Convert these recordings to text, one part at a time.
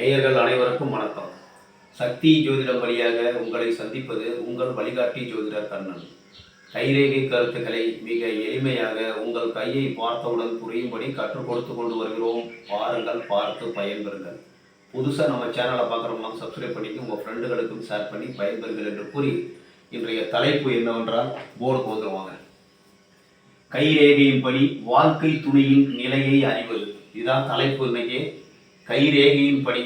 நேயர்கள் அனைவருக்கும் வணக்கம். சக்தி ஜோதிடம் வழியாக உங்களை சந்திப்பது உங்கள் வழிகாட்டி ஜோதிடர் கண்ணன். கைரேகை கருத்துக்களை மிக எளிமையாக உங்கள் கையை பார்த்தவுடன் புரியும்படி கற்றுக் கொடுத்து கொண்டு வருகிறோம். பாருங்கள் பார்த்து பயன்பெறுங்கள். புதுசாக நம்ம சேனலை பார்க்குறவங்களாம் சப்ஸ்கிரைப் பண்ணிட்டு உங்கள் ஃப்ரெண்டுகளுக்கும் ஷேர் பண்ணி பயன்பெறுங்கள் என்று கூறி இன்றைய தலைப்பு என்னவென்றால் போர்டு வந்துருவாங்க கைரேகையின்படி வாழ்க்கை துணையின் நிலையை அறிவது இதுதான் தலைப்பு இன்னைக்கு. கைரேகையின்படி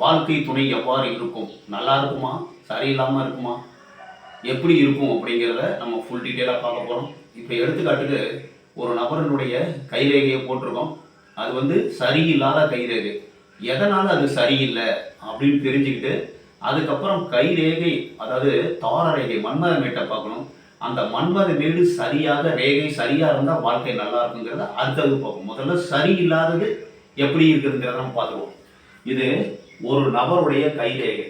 வாழ்க்கை துணை எவ்வாறு இருக்கும்? நல்லா இருக்குமா? சரியில்லாமல் இருக்குமா? எப்படி இருக்கும் அப்படிங்கிறத நம்ம ஃபுல் டீட்டெயிலாக பார்க்க போகிறோம் இப்போ எடுத்துக்காட்டுக்கு ஒரு நபரினுடைய கைரேகையை போட்டிருக்கோம். அது வந்து சரியில்லாத கைரேகை. எதனால் அது சரியில்லை அப்படின்னு தெரிஞ்சுக்கிட்டு அதுக்கப்புறம் கைரேகை அதாவது தார ரேகை மன்மத மேட்டை பார்க்கணும். அந்த மன்மத மேடு சரியாக ரேகை சரியாக இருந்தால் வாழ்க்கை நல்லா இருக்குங்கிறத அடுத்தது பார்ப்போம். முதல்ல சரியில்லாதது எப்படி இருக்குதுங்கிறத நம்ம பார்த்துருவோம் இது ஒரு நபருடைய கைரேகை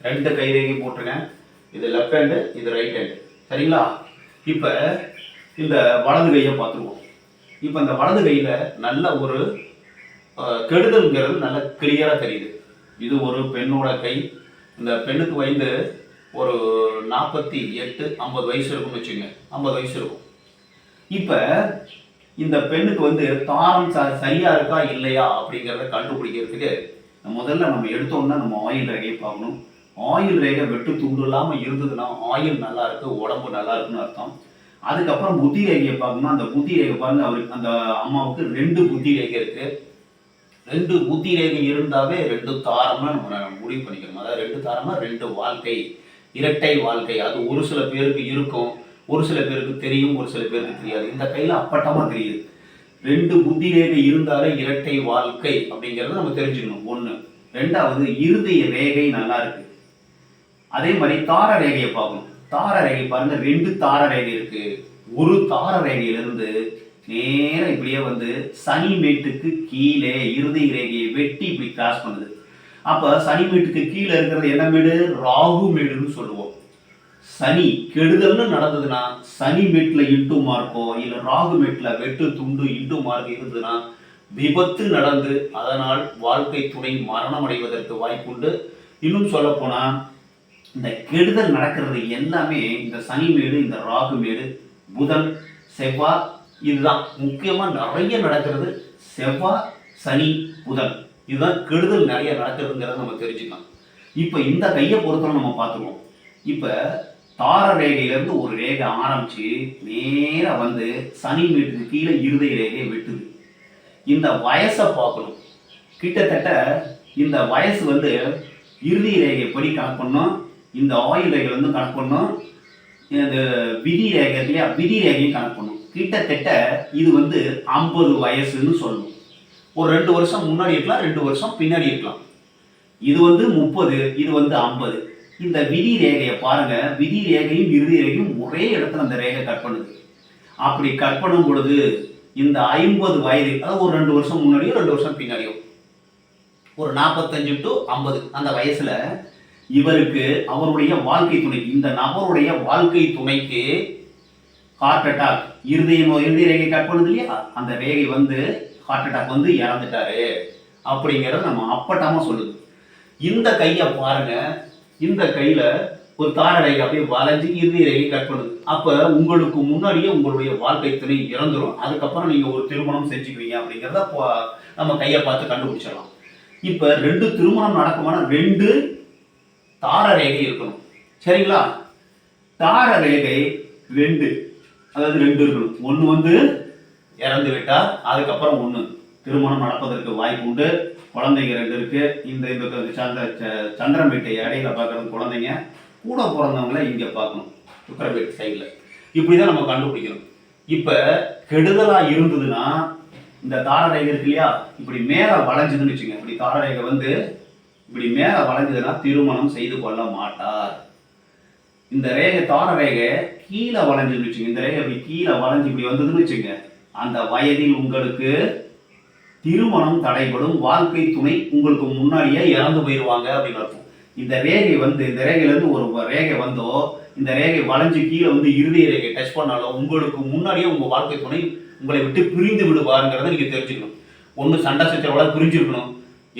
ரெண்டு கைரேகை போட்டிருக்கேன் இது லெஃப்ட் ஹேண்டு இது ரைட் ஹேண்டு சரிங்களா? இப்போ இந்த வலது கையை பார்த்துருவோம் இப்போ இந்த வலது கையில் நல்ல ஒரு கெடுதல்ங்கிறது நல்ல கிளியராக தெரியுது. இது ஒரு பெண்ணோட கை. இந்த பெண்ணுக்கு வயது ஒரு நாற்பத்தி எட்டு ஐம்பது வயசு இருக்கும்னு வச்சுங்க ஐம்பது வயசு இருக்கும். இப்போ இந்த பெண்ணுக்கு வந்து தாரம் ச சரியா இருக்கா இல்லையா அப்படிங்கிறத கண்டுபிடிக்கிறதுக்கு முதல்ல நம்ம எடுத்தோம்னா நம்ம ஆயில் ரேகையை பார்க்கணும். ஆயில் ரேகை வெட்டு துண்டு இல்லாமல் இருந்ததுன்னா ஆயில் நல்லா இருக்கு உடம்பு நல்லா இருக்குன்னு அர்த்தம். அதுக்கப்புறம் புத்தி ரேகையை பார்க்கணும் அந்த புத்தி ரேகை பாருங்க அவருக்கு அந்த அம்மாவுக்கு ரெண்டு புத்தி ரேகை இருக்கு. ரெண்டு புத்தி ரேகை இருந்தாவே ரெண்டு தாரம்னா நம்ம முடிவு பண்ணிக்கணும் அதாவது ரெண்டு தாரமா ரெண்டு வாழ்க்கை இரட்டை வாழ்க்கை. அது ஒரு சில பேருக்கு இருக்கும். ஒரு சில பேருக்கு தெரியும் ஒரு சில பேருக்கு தெரியாது. இந்த கையில் அப்பட்டமா தெரியுது ரெண்டு புத்தி ரேகை இருந்தாலே இரட்டை வாழ்க்கை அப்படிங்கிறத நம்ம தெரிஞ்சுக்கணும். ஒன்று ரெண்டாவது இருதய ரேகை நல்லா இருக்கு. அதே மாதிரி தார ரேகையை பார்க்கணும். தார ரேகை பாருங்க ரெண்டு தார ரேகை இருக்கு. ஒரு தார ரேகையிலிருந்து நேரம் இப்படியே வந்து சனி மேட்டுக்கு கீழே இருதய ரேகையை வெட்டி இப்படி கிராஸ் பண்ணுது. அப்போ சனி மேட்டுக்கு கீழே இருக்கிறது என்ன மேடு? ராகு மேடுன்னு சொல்லுவோம். சனி கெடுதல்னு நடந்ததுன்னா சனி மேட்ல இன்ட்டு மார்க்கோ இல்லை ராகு மேட்ல வெட்டு துண்டு இன்ட்டு மார்க் இருந்ததுன்னா விபத்து நடந்து அதனால் வாழ்க்கை துணை மரணம் அடைவதற்கு வாய்ப்புண்டு. இன்னும் சொல்ல போனா இந்த கெடுதல் நடக்கிறது எல்லாமே இந்த சனி மேடு இந்த ராகு மேடு புதன் செவ்வாய் இதுதான். முக்கியமாக நிறைய நடக்கிறது செவ்வாய் சனி புதன். இதுதான் கெடுதல் நிறைய நடக்கிறதுங்கிறத நம்ம தெரிஞ்சுக்கலாம். இப்போ இந்த கையை பொறுத்தவரை நம்ம பார்த்துருவோம் இப்போ தார ரேகையிலேருந்து ஒரு ரேகை ஆரம்பிச்சு நேராக வந்து சனி வீட்டுக்கு கீழே இருதய ரேகையை வெட்டுது. இந்த வயசை பார்க்கணும். கிட்டத்தட்ட இந்த வயசு வந்து இறுதி ரேகை படி கணக்கு பண்ணோம். இந்த ஆயில் ரேகை வந்து கணக்கு பண்ணோம். இந்த விதி ரேகை இல்லையா? விதி ரேகையும் கணக்கு பண்ணோம். கிட்டத்தட்ட இது வந்து ஐம்பது வயசுன்னு சொல்லணும் ஒரு ரெண்டு வருஷம் முன்னாடி இருக்கலாம் ரெண்டு வருஷம் பின்னாடி இருக்கலாம். இது வந்து முப்பது இது வந்து ஐம்பது. இந்த விதி ரேகையை பாருங்க. விதி ரேகையும் இறுதி ரேகையும் ஒரே இடத்துல அந்த ரேகை கட் பண்ணுது அப்படி கட் பண்ணும் பொழுது இந்த ஐம்பது வயது அதாவது ஒரு ரெண்டு வருஷம் முன்னாடியோ ரெண்டு வருஷம் பின்னாடியோ ஒரு நாற்பத்தஞ்சு டு ஐம்பது அந்த வயசுல இவருக்கு அவருடைய வாழ்க்கை துணை இந்த நபருடைய வாழ்க்கை துணைக்கு ஹார்ட் அட்டாக் இருதய நோய் இருதய ரேகை கட் பண்ணுது இல்லையா? அந்த ரேகை வந்து ஹார்ட் அட்டாக் வந்து இறந்துட்டாரு. அப்படிங்கிறத நம்ம அப்பட்டமா சொல்லுது. இந்த கையை பாருங்க. இந்த கையில ஒரு தார ரேகை அப்படியே வளைஞ்சு இறுதி ரேகை கட் பண்ணுது. அப்ப உங்களுக்கு முன்னாடியே உங்களுடைய வாழ்க்கை துணை இறந்துரும். அதுக்கப்புறம் நீங்க ஒரு திருமணம் செஞ்சுக்குவீங்க அப்படிங்கிறத நம்ம கையை பார்த்து கண்டுபிடிச்சிடலாம். இப்ப ரெண்டு திருமணம் நடக்குமான ரெண்டு தார ரேகை இருக்கணும். சரிங்களா? தார ரேகை ரெண்டு. அதாவது ரெண்டு இருக்கணும். ஒன்று வந்து இறந்து விட்டால் அதுக்கப்புறம் ஒன்று திருமணம் நடப்பதற்கு வாய்ப்பு உண்டு. குழந்தைங்க ரெண்டு இருக்கு. இந்த இந்த சந்திர ச- சந்திரமேட்டை இடையில பார்க்குற குழந்தைங்க. கூட பிறந்தவங்கள இங்கே பார்க்கணும். சுக்கரமேட்டு சைடில் இப்படி தான் நம்ம கண்டுபிடிக்கணும். இப்போ கெடுதலாக இருந்ததுன்னா இந்த தாரரேகை இருக்கு இல்லையா? இப்படி மேலே வளைஞ்சதுன்னு வச்சுங்க. இப்படி தாரரேகை வந்து இப்படி மேலே வளைஞ்சதுன்னா திருமணம் செய்து கொள்ள மாட்டார். இந்த ரேகை தார ரேகை கீழே வளைஞ்சுன்னு வச்சுங்க. இந்த ரேகை இப்படி கீழே வளைஞ்சு இப்படி வந்ததுன்னு வச்சுங்க. அந்த வயதில் உங்களுக்கு திருமணம் தடைபடும் வாழ்க்கை துணை உங்களுக்கு முன்னாடியே இறந்து போயிடுவாங்க அப்படின்னு அர்த்தம். இந்த ரேகை வந்து இந்த ரேகையிலேருந்து ஒரு ரேகை வந்தோ இந்த ரேகை வளைஞ்சு கீழே வந்து இறுதி ரேகை டச் பண்ணாலோ உங்களுக்கு முன்னாடியே உங்கள் வாழ்க்கை துணை உங்களை விட்டு பிரிந்து விடுவாருங்கிறத நீங்கள் தெரிஞ்சுக்கணும். ஒன்று சண்டை சச்சரவோட பிரிஞ்சிருக்கணும்.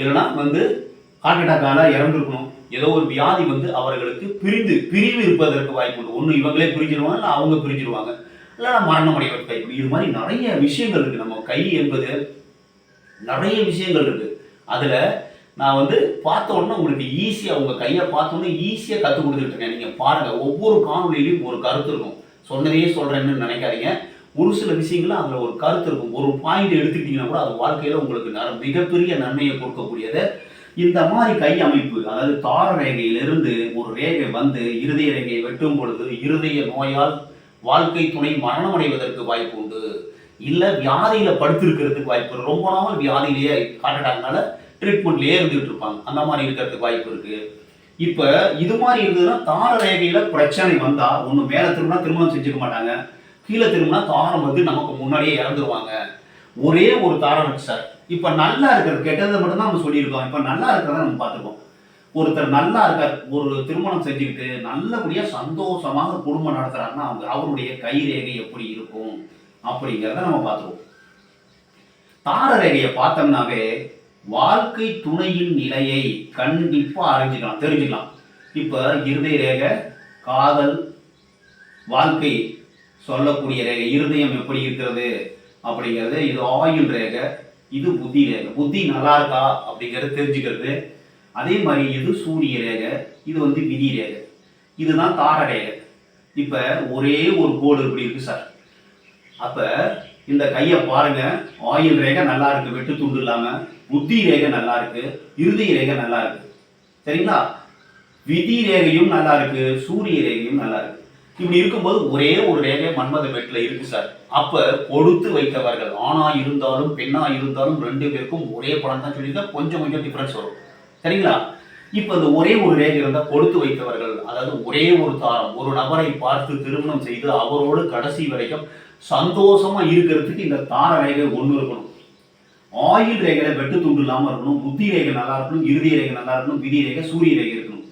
இல்லைன்னா வந்து ஹார்ட் அட்டாக்கால இறந்துருக்கணும். ஏதோ ஒரு வியாதி வந்து அவர்களுக்கு பிரிந்து பிரிவு இருப்பதற்கு வாய்ப்பு உண்டு. ஒன்று இவங்களே பிரிஞ்சிருவாங்க இல்லை அவங்க பிரிஞ்சிருவாங்க. இல்லைன்னா மரணம் அடைவதற்கு வாய்ப்பு இது மாதிரி நிறைய விஷயங்கள் இருக்குது நம்ம கை என்பது நிறைய விஷயங்கள் இருக்கு. அதுல நான் வந்து பார்த்த உடனே உங்களுக்கு ஈஸியா உங்க கையை பார்த்த உடனே ஈஸியா கற்றுக் கொடுத்துட்டு இருக்கேன். நீங்க பாருங்க ஒவ்வொரு காணொலியிலையும் ஒரு கருத்து இருக்கும். சொன்னதையே சொல்றேன்னு நினைக்காதீங்க. ஒரு சில விஷயங்கள் அதுல ஒரு கருத்து இருக்கும். ஒரு பாயிண்ட் எடுத்துக்கிட்டீங்கன்னா கூட அது வாழ்க்கையில உங்களுக்கு ந- மிகப்பெரிய நன்மையை கொடுக்கக்கூடியது. இந்த மாதிரி கை அமைப்பு அதாவது தார ரேகையிலிருந்து ஒரு ரேகை வந்து இருதய ரேகையை வெட்டும் பொழுது இருதய நோயால் வாழ்க்கை துணை மரணம் அடைவதற்கு வாய்ப்பு உண்டு. இல்லை வியாதியில படுத்திருக்கிறதுக்கு வாய்ப்பு இருக்கு. ரொம்ப நாள் வியாதியிலேயே ஹார்ட் அட்டாக்னால ட்ரீட்மெண்ட்லேயே இருந்துகிட்டு இருப்பாங்க. அந்த மாதிரி இருக்கிறதுக்கு வாய்ப்பு இருக்கு. இப்போ இது மாதிரி இருந்ததுன்னா தார ரேகையில பிரச்சனை வந்தா ஒன்று மேலே திரும்பினா திருமணம் செஞ்சுக்க மாட்டாங்க. கீழே திரும்பினா தாரம் வந்து நமக்கு முன்னாடியே இறந்துருவாங்க. ஒரே ஒரு தாரம் சார். இப்போ நல்லா இருக்கிறது கெட்டதை மட்டும்தான் நம்ம சொல்லியிருக்கோம். இப்போ நல்லா இருக்கிறத நம்ம பார்த்துருக்கோம் ஒருத்தர் நல்லா இருக்கார் ஒரு திருமணம் செஞ்சுக்கிட்டு நல்லபடியாக சந்தோஷமாக குடும்பம் நடத்துறாருன்னா அவங்க அவருடைய கை ரேகை எப்படி இருக்கும்? அப்படிங்கிறத நம்ம பார்த்துருவோம். தார ரேகையை பார்த்தோம்னாவே வாழ்க்கை துணையின் நிலையை கண்டிப்பா அறிஞ்சிக்கலாம் தெரிஞ்சுக்கலாம். இப்ப இருதய ரேகை காதல் வாழ்க்கை சொல்லக்கூடிய ரேகை இருதயம் எப்படி இருக்கிறது அப்படிங்கிறது இது ஆயுள் ரேகை இது புத்தி ரேகை. புத்தி நல்லா இருக்கா அப்படிங்கிறத தெரிஞ்சுக்கிறது. அதே மாதிரி இது சூரிய ரேகை இது வந்து விதி ரேகை. இதுதான் தார ரேகை இப்ப ஒரே ஒரு கோடு இப்படி இருக்கு சார். அப்போ இந்த கையை பாருங்க. ஆயுள் ரேகை நல்லா இருக்கு. வெட்டு துண்டு இல்லாமல் புத்தி ரேகை நல்லா இருக்கு. இறுதி ரேகை நல்லா இருக்கு. சரிங்களா? விதி ரேகையும் நல்லா இருக்கு. சூரிய ரேகையும் நல்லா இருக்கு. இப்படி இருக்கும்போது ஒரே ஒரு ரேகை மன்மத பெட்டில் இருக்கு சார். அப்ப கொடுத்து வைத்தவர்கள் ஆணா இருந்தாலும் பெண்ணா இருந்தாலும் ரெண்டு பேருக்கும் ஒரே படம் தான் சொல்லியிருந்தா கொஞ்சம் கொஞ்சம் டிஃப்ரென்ஸ் வரும். சரிங்களா? இப்போ இந்த ஒரே ஒரு ரேகை இருந்தால் கொடுத்து வைத்தவர்கள் அதாவது ஒரே ஒரு தாரம் ஒரு நபரை பார்த்து திருமணம் செய்து அவரோடு கடைசி வரைக்கும் சந்தோஷமா இருக்கிறதுக்கு இந்த தார ரேகை ஒன்று இருக்கணும். ஆயுள் ரேகையில் வெட்டு துண்டு இல்லாமல் இருக்கணும் புத்தி ரேகை நல்லா இருக்கணும் இறுதி ரேகை நல்லா இருக்கணும் விதி ரேகை சூரிய ரேகை இருக்கணும்.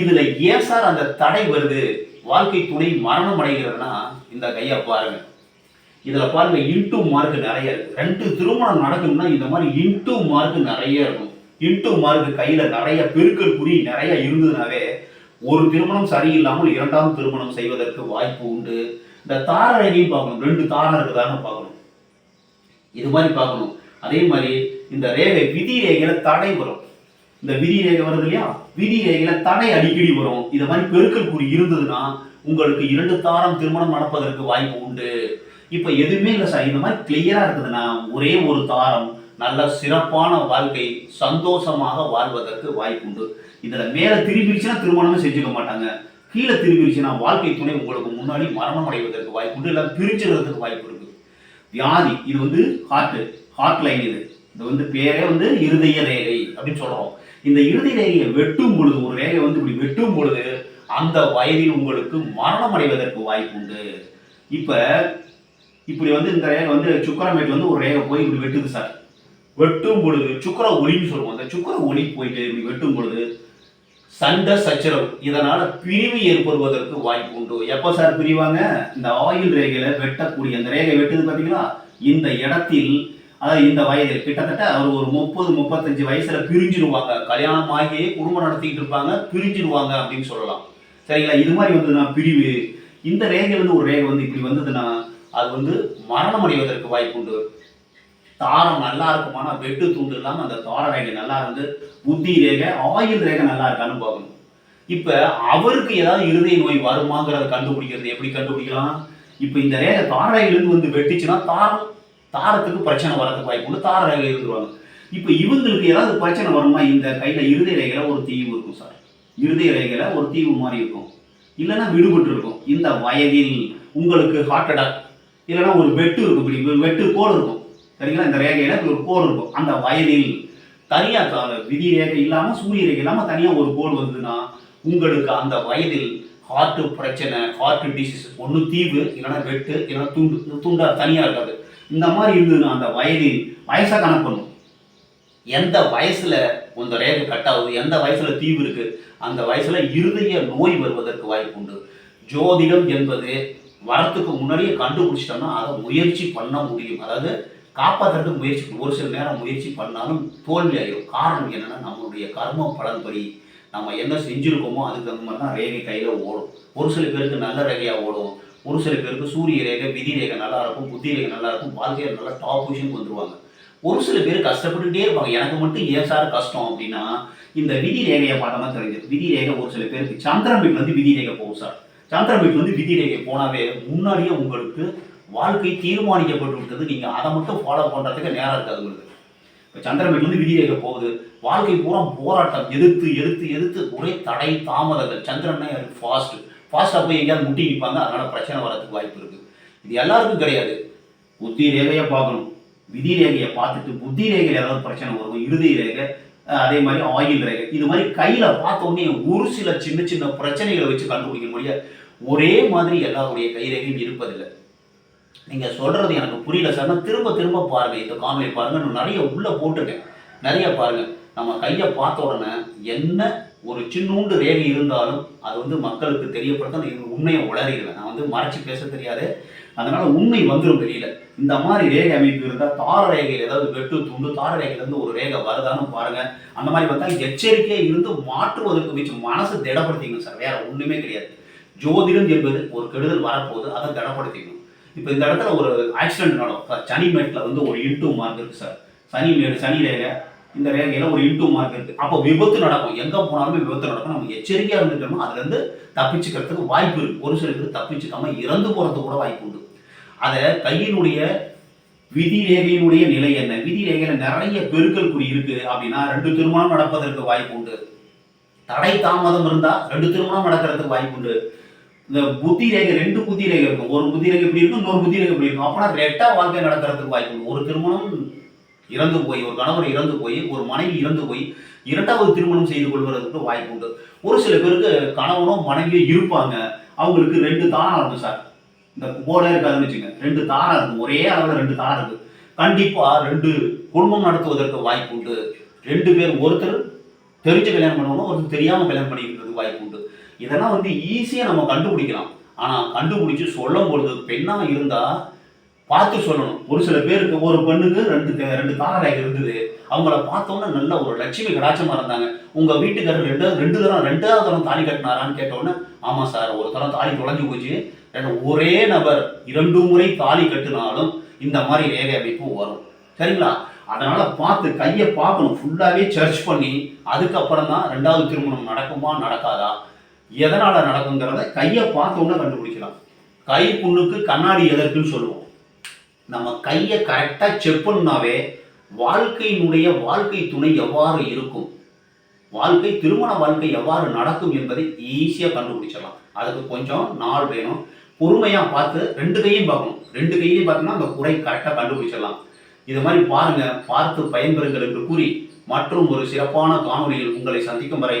இதுல ஏன் சார் அந்த தடை வருது? வாழ்க்கை துணை மரணம் அடைகிறதுனா இந்த கையை பாருங்க. இதுல பாருங்க இன்டூ மார்க் நிறைய இருக்கு. ரெண்டு திருமணம் நடக்கணும்னா இந்த மாதிரி இன்டூ மார்க் நிறைய இருக்கும் இன்டூ மார்க் கையில நிறைய பெருக்கல் குறி நிறைய இருந்ததுனாவே ஒரு திருமணம் சரியில்லாமல் இரண்டாம் திருமணம் செய்வதற்கு வாய்ப்பு உண்டு. இந்த தார ரேகையும் பார்க்கணும். ரெண்டு தாரம் இருக்குதான்னு பார்க்கணும். இது மாதிரி பார்க்கணும். அதே மாதிரி இந்த ரேகை விதி ரேகையில தடை வரும். இந்த விதி ரேகை வருது இல்லையா? விதி ரேகையில தடை அடிக்கடி வரும். இது மாதிரி பெருக்கல் குறி இருந்ததுன்னா உங்களுக்கு இரண்டு தாரம் திருமணம் நடப்பதற்கு வாய்ப்பு உண்டு. இப்ப எதுவுமே இல்லை சார். இந்த மாதிரி கிளியரா இருக்குதுன்னா ஒரே ஒரு தாரம் நல்ல சிறப்பான வாழ்க்கை சந்தோஷமாக வாழ்வதற்கு வாய்ப்பு உண்டு. இதுல மேல திரும்பிடுச்சுன்னா திருமணமே செஞ்சுக்க மாட்டாங்க. கீழே திரும்பிடுச்சுன்னா வாழ்க்கை துணை உங்களுக்கு முன்னாடி மரணம் அடைவதற்கு வாய்ப்பு உண்டு இல்லை பிரிச்சுடுறதுக்கு வாய்ப்பு இருக்கு வியாதி இது வந்து ஹார்ட் ஹார்ட் லைன் இது. இது வந்து பேரே வந்து இருதய ரேகை அப்படின்னு சொல்றோம். இந்த இருதய ரேகையை வெட்டும் பொழுது ஒரு ரேகை வந்து இப்படி வெட்டும் பொழுது அந்த வயதில் உங்களுக்கு மரணம் அடைவதற்கு வாய்ப்பு உண்டு. இப்போ இப்படி வந்து இந்த ரேகை வந்து சுக்கரமேட் வந்து ஒரு ரேகை போய் இப்படி வெட்டுது சார். வெட்டும் பொழுது சுக்கர ஒளின்னு சொல்லுவோம். அந்த சுக்கர ஒளி போயிட்டு இப்படி வெட்டும் பொழுது சண்டை சச்சரவு. இதனால பிரிவு ஏற்படுவதற்கு வாய்ப்பு உண்டு. எப்போ சார் பிரிவாங்க? இந்த ஆயில் ரேகையில வெட்டக்கூடிய அந்த ரேகை வெட்டுது பாத்தீங்களா? இந்த இடத்தில் அதாவது இந்த வயதில் கிட்டத்தட்ட அவர் ஒரு முப்பது முப்பத்தஞ்சு வயசுல பிரிஞ்சிருவாங்க. கல்யாணம் ஆகியே குடும்பம் நடத்திக்கிட்டு இருப்பாங்க பிரிஞ்சிருவாங்க அப்படின்னு சொல்லலாம். சரிங்களா? இது மாதிரி வந்ததுன்னா பிரிவு. இந்த ரேகை வந்து ஒரு ரேகை வந்து இப்படி வந்ததுன்னா அது வந்து மரணம் அடைவதற்கு வாய்ப்பு உண்டு. தாரம் நல்லா இருக்குமானா வெட்டு தூண்டு இல்லாமல் அந்த தார ரேகை நல்லா இருந்து புத்தி ரேகை ஆயுள் ரேகை நல்லா இருக்கான்னு பார்க்கணும். இப்போ அவருக்கு ஏதாவது இருதய நோய் வருமாங்கிறத கண்டுபிடிக்கிறது எப்படி கண்டுபிடிக்கலாம்? இப்போ இந்த ரேகை தார ரேகையிலிருந்து வந்து வெட்டிச்சுன்னா தாரம் தாரத்துக்கு பிரச்சனை வரதுக்கு வாய்ப்பு உண்டு தார ரேகை இருந்துருவாங்க. இப்போ இவங்களுக்கு ஏதாவது பிரச்சனை வருமா இந்த கையில் இருதய ரேகையில் ஒரு தீவு இருக்கும் சார். இருதய ரேகையில் ஒரு தீவு மாதிரி இருக்கும். இல்லைன்னா விடுபட்டு இருக்கும். இந்த வயதில் உங்களுக்கு ஹார்ட் அட்டாக் இல்லைன்னா ஒரு வெட்டு இருக்கும் இப்படி வெட்டு கோடு இருக்கும். சரிங்களா? இந்த ரேகையில ஒரு கோடு இருக்கும். அந்த வயதில் தனியாக த- விதி ரேகை இல்லாமல் சூரிய ரேகை இல்லாமல் தனியாக ஒரு கோடு வந்ததுன்னா உங்களுக்கு அந்த வயதில் ஹார்ட்டு பிரச்சனை ஹார்ட் டிசீஸ் ஒன்று தீவு இல்லைன்னா வெட்டு இல்லைன்னா துண்டு துண்டா தனியாக இருக்காது. இந்த மாதிரி இருந்ததுன்னா அந்த வயதில் வயசாக கணக்கு பண்ணும். எந்த வயசில் இந்த ரேகை கட் ஆகுது எந்த வயசில் தீவு இருக்குது அந்த வயசில் இருதய நோய் வருவதற்கு வாய்ப்பு உண்டு. ஜோதிடம் என்பது வரத்துக்கு முன்னாடியே கண்டுபிடிச்சிட்டோம்னா அதை முயற்சி பண்ண முடியும். அதாவது காப்பாற்றுறதுக்கு முயற்சி ஒரு சில நேரம் முயற்சி பண்ணாலும் தோல்வி ஆயிடும் காரணம் என்னென்னா நம்மளுடைய கர்ம பலன்படி நம்ம என்ன செஞ்சுருக்கோமோ அதுக்கு தகுந்த மாதிரி தான் ரேகை கையில் ஓடும். ஒரு சில பேருக்கு நல்ல ரேகையாக ஓடும். ஒரு சில பேருக்கு சூரிய ரேகை விதி ரேகை நல்லா இருக்கும் புத்தி ரேகை நல்லா இருக்கும் வாழ்க்கையில் நல்லா டாப் பொசிஷனுக்கு வந்துருவாங்க. ஒரு சில பேர் கஷ்டப்பட்டுகிட்டே இருப்பாங்க. எனக்கு மட்டும் ஏன் சார் கஷ்டம் அப்படின்னா இந்த விதி ரேகையை பார்த்தோம்னா தெரிஞ்சது. விதி ரேகை ஒரு சில பேருக்கு சந்திரன் வீட்டு வந்து விதி ரேகை போகும் சார். சந்திரன் வீட்டு வந்து விதி ரேகை போனாவே முன்னாடியே உங்களுக்கு வாழ்க்கை தீர்மானிக்கப்பட்டு விட்டது நீங்கள் அதை மட்டும் ஃபாலோ பண்ணுறதுக்கு நேரம் இருக்காது உங்களுக்கு. இப்போ சந்திரன் வந்து விதி போகுது. வாழ்க்கை பூரா போராட்டம். எதிர்த்து எதிர்த்து எதிர்த்து ஒரே தடை தாமதங்கள். சந்திரனே ஃபாஸ்ட் ஃபாஸ்ட்டாக போய் எங்கேயாவது முட்டி நிற்பாங்க அதனால் பிரச்சனை வரதுக்கு வாய்ப்பு இருக்குது இது எல்லாருக்கும் கிடையாது. புத்தி ரேகையை பார்க்கணும். விதி ரேகையை பார்த்துட்டு புத்தி ரேகையில் ஏதாவது பிரச்சனை வரும். இறுதி ரேகை அதே மாதிரி ஆயில் ரேகை. இது மாதிரி கையில் பார்த்தோன்னே ஒரு சில சின்ன சின்ன பிரச்சனைகளை வச்சு கண்டுபிடிக்க முடியாது. ஒரே மாதிரி எல்லாருடைய கை ரேகையும் இருப்பதில்லை. நீங்கள் சொல்கிறது எனக்கு புரியல சார். நான் திரும்ப திரும்ப பாருங்கள் இந்த காணொலி பாருங்கள் இன்னும் நிறைய உள்ளே போட்டிருக்கேன். நிறைய பாருங்கள் நம்ம கையை பார்த்த உடனே என்ன ஒரு சின்னூண்டு ரேகை இருந்தாலும் அது வந்து மக்களுக்கு தெரியப்படுத்த நான் உண்மையை உளறிடுவேன். நான் வந்து மறைச்சி பேச தெரியாது. அதனால் உண்மை வந்துடும் தெரியல இந்த மாதிரி ரேகை அமைப்பு இருந்தால் தார ரேகையில் ஏதாவது வெட்டு துண்டு தார ரேகையிலேருந்து ஒரு ரேகை வருதான்னு பாருங்கள் அந்த மாதிரி பார்த்தா எச்சரிக்கையாக இருந்து மாற்றுவதற்கு மிச்சம் மனசு திடப்படுத்திக்கணும் சார். வேறு ஒன்றுமே கிடையாது. ஜோதிடம் என்பது ஒரு கெடுதல் வரப்போகுது. அதை திடப்படுத்திக்கணும். இப்போ இந்த இடத்துல ஒரு ஆக்சிடென்ட் நடக்கும். சனிமேட்டில் வந்து ஒரு இன்டூ மார்க் இருக்குது சார். சனி மேடு சனி ரேகை. இந்த ரேகையில் ஒரு இன்டூ மார்க் இருக்குது அப்போ விபத்து நடக்கும். எங்கே போனாலுமே விபத்து நடக்கும். நம்ம எச்சரிக்கையாக இருந்துட்டோம்னா அதுலேருந்து தப்பிச்சுக்கிறதுக்கு வாய்ப்பு இருக்குது ஒரு சில பேர் தப்பிச்சுக்காம இறந்து போகிறதுக்கு கூட வாய்ப்பு உண்டு. அதை கையினுடைய விதி ரேகையினுடைய நிலை என்ன? விதி ரேகையில் நிறைய பெருக்கல் குறி இருக்கு அப்படின்னா ரெண்டு திருமணம் நடப்பதற்கு வாய்ப்பு உண்டு. தடை தாமதம் இருந்தால் ரெண்டு திருமணம் நடக்கிறதுக்கு வாய்ப்பு உண்டு. இந்த புத்தி ரேகை ரெண்டு புத்தி ரேகை இருக்கும். ஒரு புத்தி ரேகை இப்படி இருக்கும் இன்னொரு புத்தி ரேகை இப்படி இருக்கும். அப்பனா ரெட்டா வாழ்க்கை நடக்கிறதுக்கு வாய்ப்பு ஒரு திருமணம் இறந்து போய் ஒரு கணவர் இறந்து போய் ஒரு மனைவி இறந்து போய் இரண்டாவது திருமணம் செய்து கொள்வதற்கு வாய்ப்பு உண்டு. ஒரு சில பேருக்கு கணவனும் மனைவியும் இருப்பாங்க. அவங்களுக்கு ரெண்டு தானம் இருக்கும் சார். இந்த போர்டே இருக்காதுன்னு வச்சுங்க ரெண்டு தாரம் இருக்கும். ஒரே அளவில் ரெண்டு தாரம் இருக்கு. கண்டிப்பா ரெண்டு குடும்பம் நடத்துவதற்கு வாய்ப்பு உண்டு. ரெண்டு பேர் ஒருத்தர் தெரிஞ்சு கல்யாணம் பண்ணணும் ஒருத்தர் தெரியாம கல்யாணம் பண்ணிக்கிறதுக்கு வாய்ப்பு உண்டு. இதெல்லாம் வந்து ஈஸியாக நம்ம கண்டுபிடிக்கலாம். ஆனால் கண்டுபிடிச்சி சொல்லும் பொழுது பெண்ணாக இருந்தால் பார்த்து சொல்லணும். ஒரு சில பேருக்கு ஒரு பெண்ணுக்கு ரெண்டு ரெண்டு தாரரேகை இருந்தது. அவங்கள பார்த்தோன்னே நல்ல ஒரு லட்சுமி கடாச்சமாக இருந்தாங்க. உங்கள் வீட்டுக்காரர் ரெண்டு ரெண்டு தரம் ரெண்டாவது தரம் தாலி கட்டினாரான்னு கேட்டோன்னே ஆமாம் சார் ஒரு தரம் தாலி தொலைஞ்சு போச்சு. ஒரே நபர் இரண்டு முறை தாலி கட்டினாலும் இந்த மாதிரி ரேகை அமைப்பு வரும். சரிங்களா? அதனால பார்த்து கையை பார்க்கணும். ஃபுல்லாகவே சர்ச் பண்ணி அதுக்கப்புறம் தான் ரெண்டாவது திருமணம் நடக்குமா நடக்காதா? எதனால் நடக்குங்கிறத கையை பார்த்த உடனே கண்டுபிடிக்கலாம். கை புண்ணுக்கு கண்ணாடி எதற்குன்னு சொல்லுவோம். நம்ம கையை கரெக்டாக செக் பண்ணாவே வாழ்க்கையினுடைய வாழ்க்கை துணை எவ்வாறு இருக்கும்? வாழ்க்கை திருமண வாழ்க்கை எவ்வாறு நடக்கும் என்பதை ஈஸியாக கண்டுபிடிச்சிடலாம். அதுக்கு கொஞ்சம் நாள் வேணும். பொறுமையாக பார்த்து ரெண்டு கையும் பார்க்கணும். ரெண்டு கையிலையும் பார்த்தோம்னா அந்த குறை கரெக்டாக கண்டுபிடிச்சிடலாம். இது மாதிரி பாருங்க பார்த்து பயன்பெறுங்கள் என்று கூறி மற்றும் ஒரு சிறப்பான காணொலியில் உங்களை சந்திக்கும் வரை